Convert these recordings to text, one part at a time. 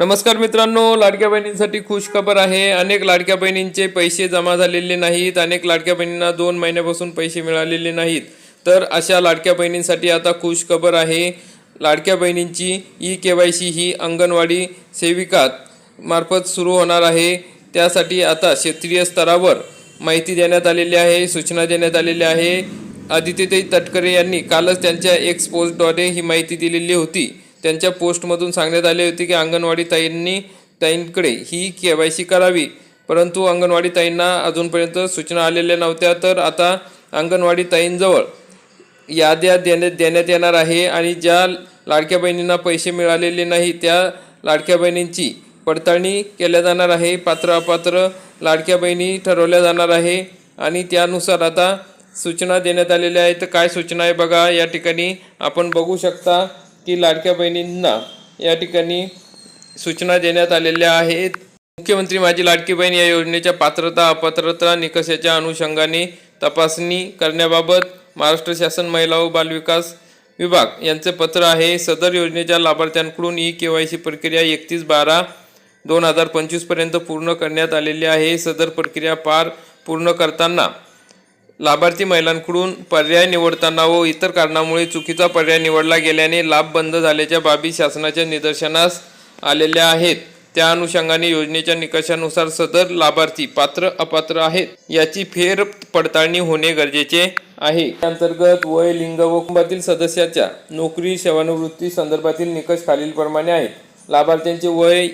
नमस्कार मित्रांनो लाडक्या बहिणींसाठी खुश खबर आहे. अनेक लाडक्या बहिणींचे पैसे जमा झालेले नाहीत. अनेक लाडक्या बहिणींना दोन महिन्यापासून पैसे मिळालेले नाहीत. तर अशा लाडक्या बहिणींसाठी आता खुश खबर आहे. लाडक्या बहिणींची ई के वाय सी ही अंगणवाडी सेविका मार्फत सुरू होणार आहे. त्यासाठी आता क्षेत्रीय स्तरावर माहिती देण्यात आलेली आहे सूचना देण्यात आलेल्या आहे. आदित्यताई तटकरे यांनी कालच त्यांच्या एक्सपोजद्वारे ही माहिती दिलेली होती. त्यांच्या पोस्टमधून सांगण्यात आले होते की अंगणवाडी ताईंनी ताईंकडे ही के वाय सी करावी. परंतु अंगणवाडी ताईंना अजूनपर्यंत सूचना आलेल्या नव्हत्या. तर आता अंगणवाडी ताईंजवळ याद्या देण्यात देण्यात येणार आहे आणि ज्या लाडक्या बहिणींना पैसे मिळालेले नाही त्या लाडक्या बहिणींची पडताळणी केल्या जाणार आहे. पात्र अपात्र लाडक्या बहिणी ठरवल्या जाणार आहे आणि त्यानुसार आता सूचना देण्यात आलेल्या आहेत. तर काय सूचना आहे बघा या ठिकाणी आपण बघू शकता. की लाडक्या बहिणींना या ठिकाणी सूचना देण्यात आलेल्या आहेत. मुख्यमंत्री माझी लाडकी बहीण या योजनेच्या पात्रता अपात्रता निकषाच्या अनुषंगाने तपासणी करण्याबाबत महाराष्ट्र शासन महिला व बालविकास विभाग यांचे पत्र आहे. सदर योजनेच्या लाभार्थ्यांकडून ई के वाय सी प्रक्रिया एकतीस बारा दोन हजार पंचवीसपर्यंत पूर्ण करण्यात आलेली आहे. सदर प्रक्रिया पार पूर्ण करताना लाभार्थी महिलांकडून पर्याय निवडताना व इतर कारणामुळे चुकीचा पर्याय निवडला गेल्याने लाभ बंद झाल्याच्या बाबी शासनाच्या निदर्शनास आलेल्या आहेत. त्या अनुषंगाने योजनेच्या निकषानुसार सदर लाभार्थी पात्र अपात्र आहेत याची फेर पडताळणी होणे गरजेचे आहे. अंतर्गत वय लिंग व कुटुंबातील सदस्याच्या नोकरी सेवानिवृत्ती संदर्भातील निकष खालीलप्रमाणे आहेत. लाभार्थ्यांचे वय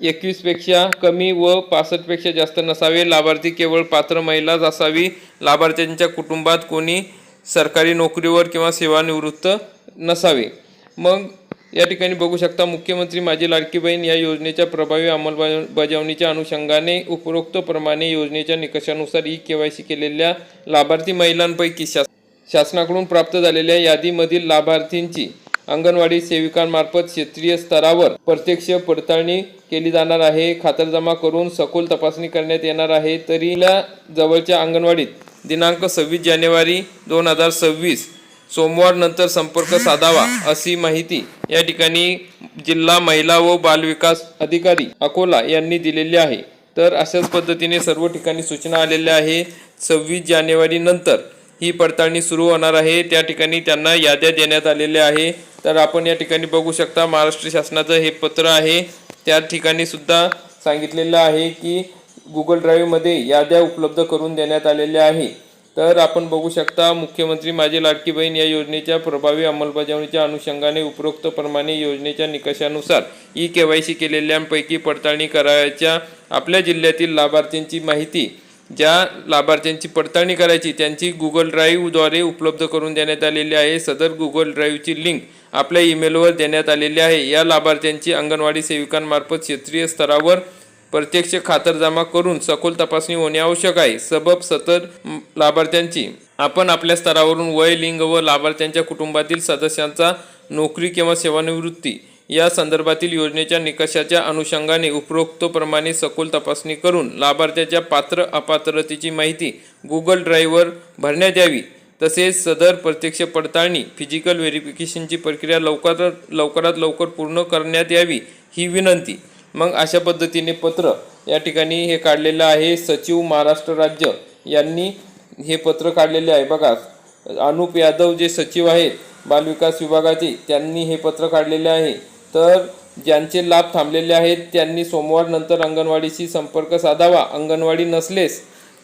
एकवीसपेक्षा कमी व पासष्टपेक्षा जास्त नसावे. लाभार्थी केवळ पात्र महिलाच असावी. लाभार्थ्यांच्या कुटुंबात कोणी सरकारी नोकरीवर किंवा सेवानिवृत्त नसावे. मग या ठिकाणी बघू शकता मुख्यमंत्री माझी लाडकी बहीण या योजनेच्या प्रभावी अंमलबजावणीच्या अनुषंगाने उपरोक्तप्रमाणे योजनेच्या निकषानुसार ई के वाय सी केलेल्या लाभार्थी महिलांपैकी शास शासनाकडून प्राप्त झालेल्या यादीमधील लाभार्थींची अंगणवाडी सेविकांमार्फत क्षेत्रीय स्तरावर प्रत्यक्ष पडताळणी केली जाणार आहे. खातरजमा करून सखोल तपासणी करण्यात येणार आहे. तरीला जवळच्या अंगणवाडीत दिनांक सव्वीस जानेवारी दोन हजार सव्वीस सोमवार नंतर संपर्क साधावा अशी माहिती या ठिकाणी जिल्हा महिला व बालविकास अधिकारी अकोला यांनी दिलेली आहे. तर अशाच पद्धतीने सर्व ठिकाणी सूचना आलेल्या आहे सव्वीस जानेवारी नंतर ही पडताळणी सुरू होणार आहे. त्या ठिकाणी त्यांना याद्या देण्यात आलेल्या आहे. तर आपण या ठिकाणी बघू शकता महाराष्ट्र शासनाचं हे पत्र आहे. त्या ठिकाणी सुद्धा सांगितलेलं आहे की गुगल ड्राईव्हमध्ये याद्या उपलब्ध करून देण्यात आलेल्या आहे. तर आपण बघू शकता मुख्यमंत्री माझी लाडकी बहीण या योजनेच्या प्रभावी अंमलबजावणीच्या अनुषंगाने उपरोक्त प्रमाणे योजनेच्या निकषानुसार ई के वाय सी केलेल्यांपैकी पडताळणी करायच्या. आपल्या जिल्ह्यातील लाभार्थ्यांची माहिती ज्या लाभार्थ्यांची पडताळणी करायची त्यांची गुगल ड्राईव्हद्वारे उपलब्ध करून देण्यात आलेली आहे. सदर गुगल ड्राईव्हची लिंक आपल्या ईमेलवर देण्यात आलेली आहे. या लाभार्थ्यांची अंगणवाडी सेविकांमार्फत क्षेत्रीय स्तरावर प्रत्यक्ष खातरजमा करून सखोल तपासणी होणे आवश्यक आहे. सबब सतर लाभार्थ्यांची आपण आपल्या स्तरावरून वय लिंग व लाभार्थ्यांच्या कुटुंबातील सदस्यांचा नोकरी किंवा सेवानिवृत्ती या संदर्भातील योजनेच्या निकषाच्या अनुषंगाने उपरोक्तप्रमाणे सखोल तपासणी करून लाभार्थ्याच्या पात्र अपात्रतेची माहिती गुगल ड्राईव्हवर भरण्यात यावी. तसेच सदर प्रत्यक्ष पडताळणी फिजिकल व्हेरिफिकेशनची प्रक्रिया लवकरात लवकरात लवकर पूर्ण करण्यात यावी ही विनंती. मग अशा पद्धतीने पत्र या ठिकाणी हे काढलेलं आहे. सचिव महाराष्ट्र राज्य यांनी हे पत्र काढलेले आहे. बघा अनुप यादव जे सचिव आहेत बालविकास विभागाचे त्यांनी हे पत्र काढलेले आहे. तर ज्यांचे लाभ थांबलेले आहेत त्यांनी सोमवार नंतर अंगणवाडीशी संपर्क साधावा. अंगणवाडी नसलेस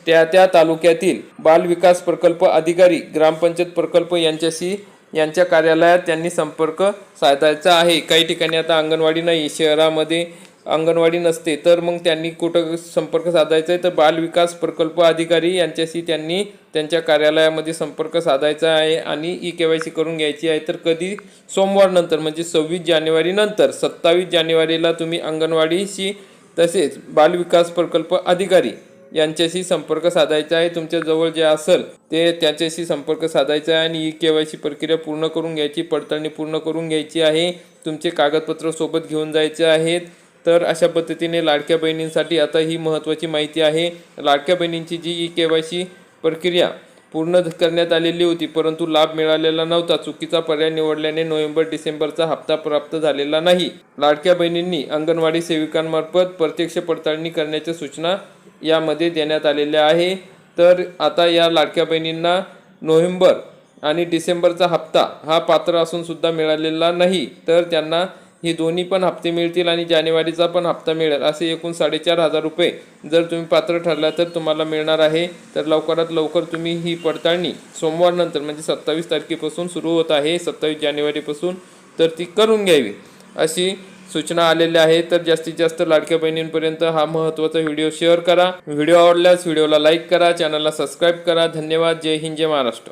त्या त्या तालुक्यातील बाल विकास प्रकल्प अधिकारी ग्रामपंचायत प्रकल्प यांच्याशी यांच्या कार्यालयात त्यांनी संपर्क साधायचा आहे. काही ठिकाणी आता अंगणवाडी नाही शहरामध्ये अंगणवाडी नसते तर मग त्यांनी कुठं संपर्क साधायचा आहे? तर बाल विकास प्रकल्प अधिकारी यांच्याशी त्यांनी त्यांच्या कार्यालयामध्ये संपर्क साधायचा आहे आणि ई के वाय सी करून घ्यायची आहे. तर कधी? सोमवारनंतर म्हणजे सव्वीस जानेवारीनंतर सत्तावीस जानेवारीला तुम्ही अंगणवाडीशी तसेच बाल विकास प्रकल्प अधिकारी यांच्याशी संपर्क साधायचा आहे. तुमच्याजवळ जे असेल ते त्याच्याशी संपर्क साधायचा आहे आणि ई के वाय सी प्रक्रिया पूर्ण करून घ्यायची पडताळणी पूर्ण करून घ्यायची आहे. तुमचे कागदपत्र सोबत घेऊन जायचे आहेत. तर अशा पद्धतीने लाडक्या बहिणींसाठी आता ही महत्त्वाची माहिती आहे. लाडक्या बहिणींची जी ई के वाय सी प्रक्रिया पूर्ण करण्यात आलेली होती परंतु लाभ मिळालेला नव्हता. चुकीचा पर्याय निवडल्याने नोव्हेंबर डिसेंबरचा हप्ता प्राप्त झालेला नाही. लाडक्या बहिणींनी अंगणवाडी सेविकांमार्फत प्रत्यक्ष पडताळणी करण्याच्या सूचना यामध्ये देण्यात आलेल्या आहे. तर आता या लाडक्या बहिणींना नोव्हेंबर आणि डिसेंबरचा हप्ता हा पात्र असूनसुद्धा मिळालेला नाही. तर त्यांना हे दोन्ही पण हप्ते मिळतील आणि जानेवारीचा पण हप्ता मिळेल. असे एकूण साडेचार हजार रुपये जर तुम्ही पात्र ठरला तर तुम्हाला मिळणार आहे. तर लवकरात लवकर तुम्ही ही पडताळणी सोमवारनंतर म्हणजे सत्तावीस तारखेपासून सुरू होत आहे सत्तावीस जानेवारीपासून तर ती करून घ्यावी. अशी सूचना आलेल्या आहे तर जास्तीत जास्त लाडक्या बहिणींपर्यंत हा महत्त्वाचा व्हिडिओ शेअर करा. व्हिडिओ आवडल्यास व्हिडिओला लाईक करा चॅनलला सबस्क्राईब करा. धन्यवाद. जय हिंद जय महाराष्ट्र.